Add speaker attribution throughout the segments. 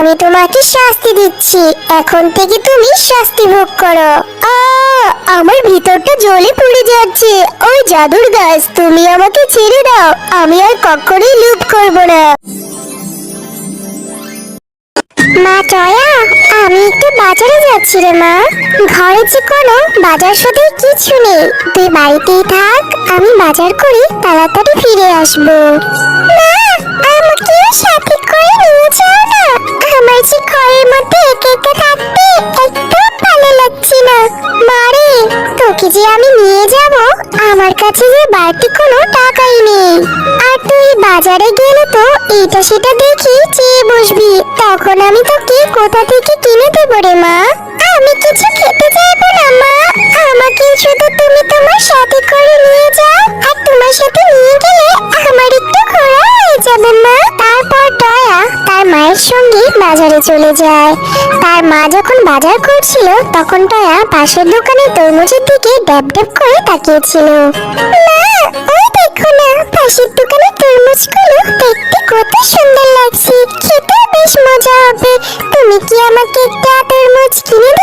Speaker 1: আমি তোমাকে শাস্তি দিচ্ছি। এখন থেকে তুমি শাস্তি ভোগ করো। আ, আমার ভিতরটা জ্বলে পড়ে যাচ্ছে। ওই জাদুর গাছ, তুমি আমাকে ছেড়ে দাও। আমি আর কখনোই লুপ করব না। মা টয়া আমি একটু বাজারে যাচ্ছি রে মা। ঘরে যে কোনো বাজার সাথে কিছু নেই। তুই বাড়িতেই থাক, আমি বাজার করে তাড়াতাড়ি ফিরে আসব। মা! আমাকেও সাথে করে নিয়ে যাও না। আমার যে ঘরের মধ্যে একা একা থাকতে একটু ভালো লাগছে না। মারে, তোকে যে আমি নিয়ে যাব, আমার কাছে যে বাড়তি কোনো টাকাই নেই। আর তুই বাজারে গেলে তো এটা সেটা দেখি চেয়ে বসবি। তখন আমি তোকে কোথা থেকে কিনে দেবো রে মা? আমি কিছু খেতে চাইব না মা। আমাকে শুধু তুমি তোমার সাথে করে নিয়ে যাও, আর বাজারে চলে যায়। তার মা যখন বাজার করছিল, তখন টয়া পাশের দোকানে তরমুজের দিকে ড্যাব ড্যাব করে তাকিয়েছিল। ওই দেখো না, পাশের দোকানে তরমুজগুলো দেখতে কত সুন্দর লাগছে। খেতে বেশ মজা হবে। তুমি কি আমাকে একটা তরমুজ কিনে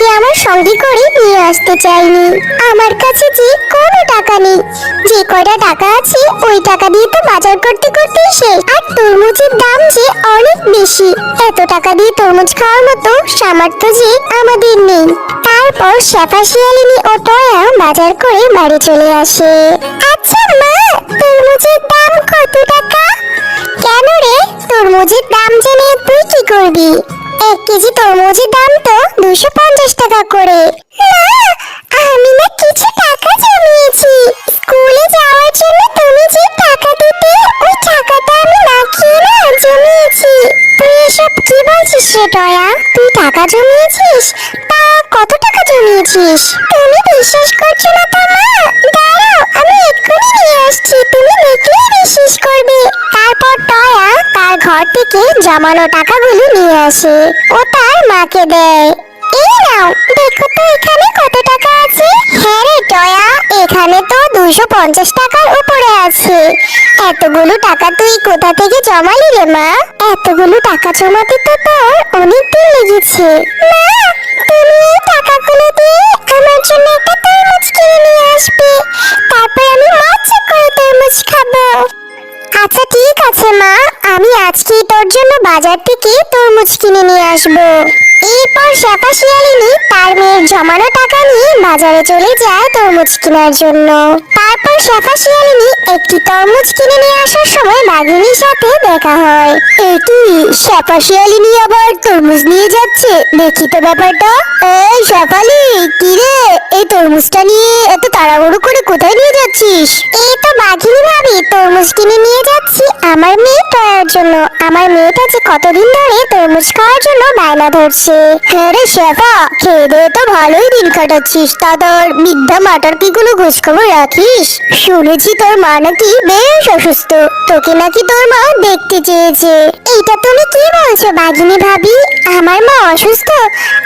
Speaker 1: তোকে আমার সঙ্গে করে নিয়ে আসতে চাইনি। আমার কাছে যে কোনো টাকা নেই। যে কয়টা টাকা আছে, ওই টাকা দিয়ে তো বাজার করতে করতে শেষ। আর তরমুজের দাম যে অনেক বেশি। এত টাকা দিয়ে তরমুজ খাওয়ার মতো সামর্থ্য যে আমাদের নেই। তারপর শেফা শিয়ালিনী ও টয়া বাজার করে বাড়ি চলে আসে। আচ্ছা মা, তরমুজের দাম কত টাকা? কেন রে, তরমুজের দাম জেনে তুই কি করবি? এক কেজি তরমুজের দাম তো দুশো পঞ্চাশ টাকা করে। আমি না কিছু টাকা জমিয়েছি। স্কুলে যাওয়ার জন্য তুমি যে টাকা দিতে, ওই টাকাটা আমি না খেয়ে না জমিয়েছি। তুই এসব কি বলছিস রে টয়া তুই টাকা জমিয়েছিস? তা কত টাকা জমিয়েছিস? তুমি বিশ্বাস করছ না তো, মা? দাঁড়াও, আমি এক্ষুনি নিয়ে আসছি। তুমি দেখলেই বিশ্বাস করবে। তারপর টয়া তার ঘর থেকে জমানো টাকাগুলো নিয়ে আসে। ও তার মাকে দেয়। নাও দেখো তো এখানে কত টাকা আছে। হ্যাঁ রে টয়া এখানে তো দুশো পঞ্চাশ টাকার উপরে আছে। এতগুলো টাকা তুই কোথা থেকে জমালি রে মা? এতগুলো টাকা জমাতে তো তোর অনেক দিন লেগেছে। মা, তুমি এই টাকাগুলো দিয়ে আমার জন্য একটা তরমুজ কিনে নিয়ে আসবে। তারপর আমি মজা করে তরমুজ খাব। আচ্ছা ঠিক আছে মা। আমি আজকে তোর জন্য বাজার থেকে তরমুজ কিনে নিয়ে আসব। এরপর শেফা শিয়ালিনী তার মেয়ের জমানো টাকা নিয়ে বাজারে চলে যায় তরমুজ কেনার জন্য। তারপর শেফা শিয়ালিনী একটি তরমুজ কিনে নিয়ে আসার সময় বাঘিনীর সাথে দেখা হয়। এই তুই শেফা শিয়ালিনী আবার তরমুজ নিয়ে যাচ্ছে? দেখি তো ব্যাপারটা। এই শেফালি কি রে? এই তরমুজটা নিয়ে এত তাড়াহুড়ো করে কোথায় নিয়ে যাচ্ছিস? এই তো বাঘিনী ভাবি, তরমুজ কিনে নিয়ে যাচ্ছি আমার মেয়ে। আমার মেয়েটা যে কতদিন ধরে তরমুজ খাওয়ার জন্য বায়না ধরছে। হ্যাঁ শেফা, খেয়ে দিয়ে তো ভালোই দিন কাটাচ্ছিস। তা তোর মিথ্যা মাটার কি কোনো খোঁজখবর রাখিস? শুনেছি তোর মা নাকি বেশ অসুস্থ। তোকে নাকি তোর মা দেখতে চেয়েছে। এইটা তুমি কি বলছো বাঘিনী ভাবি? আমার মা অসুস্থ?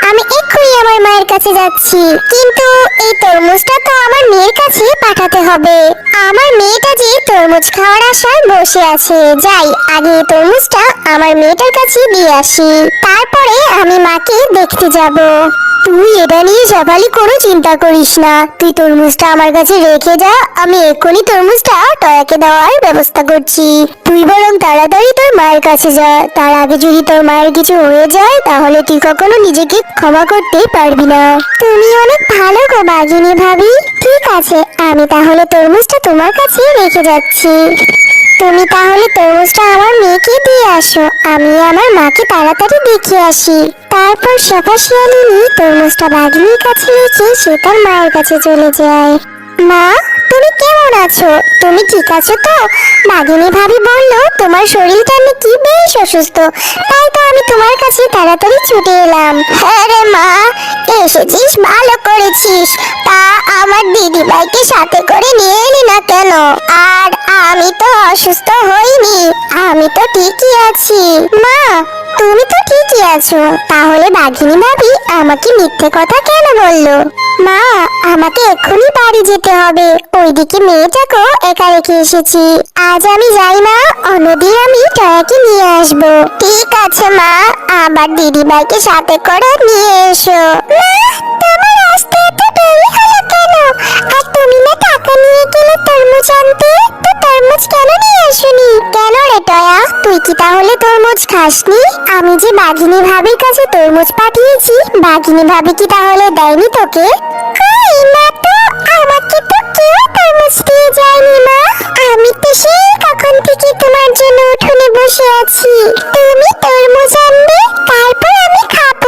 Speaker 1: আমি এক্ষুনি আমার মায়ের কাছে যাচ্ছি। কিন্তু এই তরমুজটা তো আমার মেয়ের কাছে পাঠাতে হবে। আমার মেয়েটা যে তরমুজ খাওয়ার আশায় বসে আছে। যাই, আগে এই তরমুজটা আমার মেয়েটার কাছে দিয়ে আসি। তারপরে আমি মাকে দেখতে যাব। তুই এটা নিয়ে সকালে কোনো চিন্তা করিস না। তুই তরমুজটা আমার কাছে রেখে যা। আমি এক্ষুনি তরমুজটা টয়াকে দেওয়ার ব্যবস্থা করছি। তুই বরং তাড়াতাড়ি তোর মায়ের কাছে যা। তার আগে যদি তোর মায়ের কিছু হয়ে যায়, তাহলে তুই কখনো নিজেকে ক্ষমা করতে পারবি না। তুমি অনেক ভালো গো বাঘিনী ভাবি। ঠিক আছে, আমি তাহলে তরমুজটা তোমার কাছে রেখে যাচ্ছি। তুমি তাহলে তরমুজটা আমার মেয়েকে দিয়ে আসো। আমি আমার মাকে তাড়াতাড়ি দেখে আসি। তারপর শেফা শিয়ালিনী তরমুজটা বাঘিনীর কাছে রেখে সে তার মায়ের কাছে চলে যায়। মা, তুমি কেমন আছো? তুমি ঠিক আছো তো? বাঘিনী ভাবি বলল, তোমার শরীরটা নাকি বেশ অসুস্থ। তাই তো আমি তোমার কাছে তাড়াতাড়ি ছুটে এলাম। হ্যাঁ রে মা, এসেছিস, ভালো করেছিস। আমার দিদি ভাইকে সাথে করে নিয়ে এলি না কেন? আর আমি তো অসুস্থ হইনি। আমি তো ঠিকই আছি। মা, তুমি তো ঠিকই আছো। তাহলে বাঘিনী ভাবি আমাকে মিথ্যে কথা কেন বলল? মা, আমাকে এক্ষুনি বাড়ি যেতে হবে। ওইদিকে মেয়েটাকেও একা রেখে এসেছি। আজ আমি যাই না অন্যদিন আমি টয়াকে নিয়ে আসব। ঠিক আছে মা, আবার দিদি ভাইকে সাথে করে নিয়ে এসো। মা তুমি না নিয়ে তরমুজ আনতে? তো তরমুজ কেন নিয়ে কেন তুই কি তাহলে তরমুজ খাসনি? আমি যে ভাবির কাছে তরমুজ পাঠিয়েছি, বাঘিনী ভাবি কি তাহলে দেয়নি তোকে? না তো আমাকে তো কেউ তরমুজ দিয়ে যায়নি, মা। আমি তো সেই কখন থেকে তোমার জন্য উঠোনে বসে আছি। তুমি তরমুজ আনবে, তারপর আমি খাব।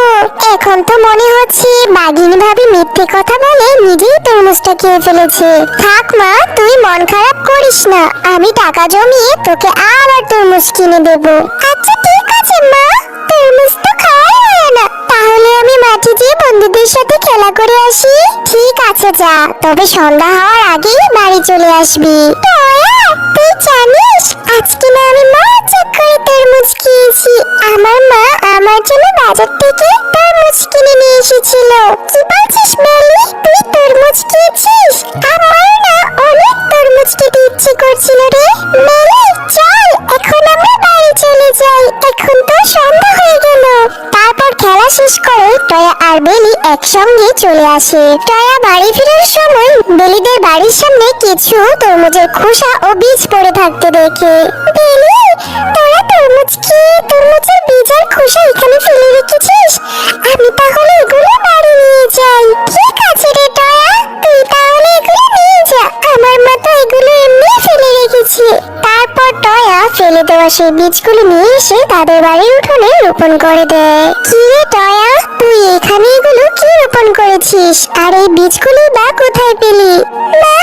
Speaker 1: এখন তো মনে হচ্ছে বাঘিনী ভাবি মিথ্যে কথা বলে নিজেই তরমুজটা খেয়ে ফেলেছে। থাক, মা, তুই মন খারাপ করিস না। আমি টাকা জমিয়ে তোকে আবার তরমুজ কিনে দেব। আচ্ছা ঠিক আছে, মা। তরমুজ তো খাওয়াই হয় না। তাহলে আমি মাঠে যেয়ে বন্ধুদের সাথে খেলা করে আসি। ঠিক আছে যা, তবে সন্ধ্যা হওয়ার আগেই বাড়ি চলে আসবি। তুই জানিস, আজকে না আমি মজা করে তরমুজ খেয়েছি আমার মা আমার জন্য বাজার থেকে তরমুজ কিনে নিয়ে এসেছিল। কি বলছিস মেলি একসঙ্গে চলে আসে। টয়া বাড়ি ফেরার সময় বেলিদের বাড়ির সামনে কিছু তরমুজের খোসা ও বীজ পড়ে থাকতে দেখে। বেলি, তোরা তরমুজ কি? তরমুজের বীজ আর খোসা এখানে ফেলে রেখেছিস? আমি তাহলে এগুলো বাড়ি নিয়ে যাই। ফেলে দেওয়া সেই বীজগুলো নিয়ে এসে তাদের বাড়ির উঠোনে রোপণ করে দেয় কি রে টয়া? তুই এখানে এগুলো কি রোপণ করেছিস? আর এই বীজগুলো বা কোথায় পেলি? মা,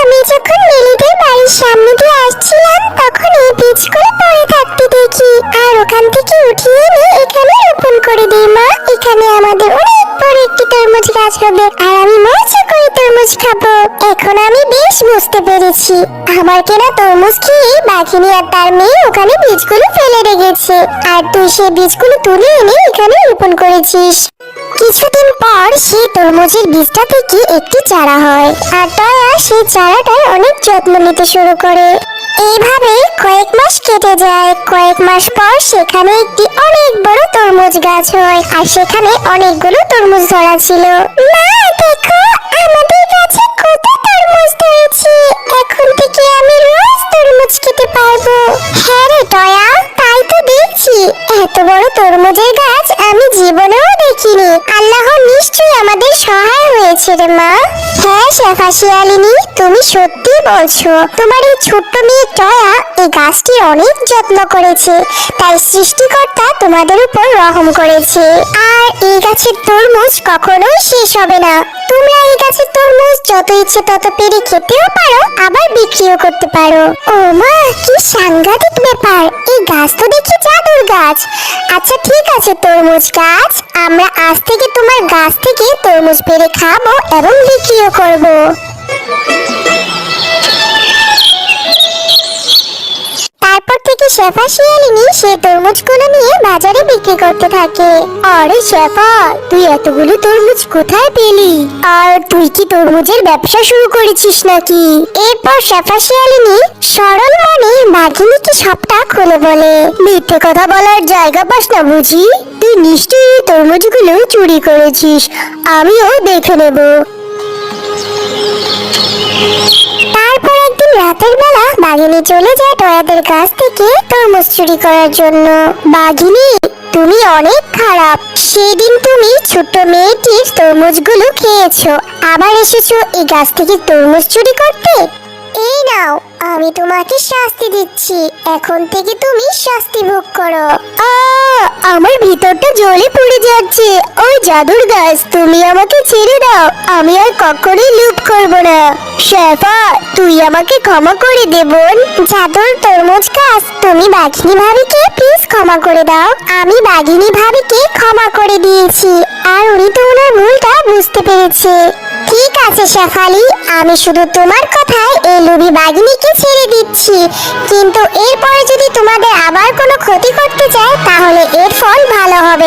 Speaker 1: আমি যখন মেলিদের বাড়ির সামনে দিয়ে আসছিলাম, তখন এই বীজগুলো পড়ে থাকতে দেখি। আর ওখান থেকে উঠিয়ে এনে এখানে রোপণ করে দিই মা। এখানে আমাদের অনেক তরমুজ গাছ হবে আর আমি মজা করে তরমুজ খাব। এখন আমি বেশ বুঝতে পেরেছি। আমার কেনা তরমুজ খেয়ে বাঘিনী আর তার মেয়ে ওখানে বীজগুলো ফেলে রেখেছে। আর তুই সেই বীজগুলো তুলে এনে এখানে রোপণ করেছিস। কিছুদিন পর সেই তরমুজের বীজটা থেকে একটি চারা হয়। আর টয়া সেই চারাটার অনেক যত্ন নিতে শুরু করে। এইভাবে কয়েক মাস কেটে যায়। কয়েক মাস পর সেখানে একটি অনেক বড় তরমুজ গাছ হয়, আর সেখানে অনেকগুলো তরমুজ ধরা ছিল। মা, দেখো, আমাদের গাছে কত তরমুজ ধরেছে। এখন থেকে আমি রোজ তরমুজ খেতে পারব। হ্যাঁ রে টয়া তাই তো দেখছি। এত বড় তরমুজের গাছ আমি জীবনেও দেখিনি। আল্লাহ নিশ্চয়ই আমাদের সহায় হয়েছে রে মা। হ্যাঁ শেফা শিয়ালিনী তুমি সত্যি বলছো? তোমার এই ছোট্ট মেয়ে টয়া এই গাছটির অনেক যত্ন করেছে। তাই সৃষ্টিকর্তা তোমাদের উপর রহম করেছে। আর এই গাছের তরমুজ কখনোই শেষ হবে না। তোমরা এই গাছের তরমুজ যত ইচ্ছে তত পেরে খেতেও পারো, আবার বিক্রিও করতে পারো। ও মা, কি সাংঘাতিক ব্যাপার। এই গাছ তো দেখি জাদুর গাছ। আচ্ছা ঠিক আছে, তরমুজ গাছ। আমরা আজ থেকে তোমার গাছ থেকে তরমুজ পেরে খাব এবং বিক্রিও করব। তারপর থেকে শেফা শিয়ালিনী সে তরমুজগুলো নিয়ে বাজারে বিক্রি করতে থাকে। আরে শেফা, তুই এতগুলো তরমুজ কোথায় পেলি? আর তুই কি তরমুজের ব্যবসা শুরু করেছিস নাকি? এরপর শেফা শিয়ালিনী সরল মনে বাঘিনীকে সবটা খুলে বলে, মিথ্যে কথা বলার জায়গা পাস না বুঝি? তুই নিশ্চয়ই তরমুজগুলো চুরি করেছিস। আমিও দেখে নেব। বাঘিনী চলে যায় টয়াদের কাছ থেকে তরমুজ চুরি করার জন্য। বাঘিনী, তুমি অনেক খারাপ। সেদিন তুমি ছোট্ট মেয়েটির তরমুজগুলো খেয়েছো। আবার এসেছ এই গাছ থেকে তরমুজ চুরি করতে? এই নাও। আমি তোমাকে শাস্তি দিচ্ছি। এখন থেকে তুমি শাস্তি ভোগ করো। আমার ভিতরটা জ্বলে পড়ে যাচ্ছে। ওই জাদুর গাছ, তুমি আমাকে ছেড়ে দাও। আমি আর কখনোই লুপ করব না। শেফা, তুই আমাকে ক্ষমা করে দে বোন। জাদুর তরমুজ গাছ, তুমি বাঘিনী ভাবিকে প্লিজ ক্ষমা করে দাও। আমি বাঘিনী ভাবিকে ক্ষমা করে দিয়েছি। আর উনি তো ওনার ভুলটা বুঝতে পেরেছে। ঠিক আছে, শেফালি। আমি শুধু তোমার কথায় এই লুবি বাগিনীকে ছেড়ে দিচ্ছি। কিন্তু এরপরে যদি তোমাদের আবার কোনো ক্ষতি করতে চায়, তাহলে এর ফল ভালো হবে না।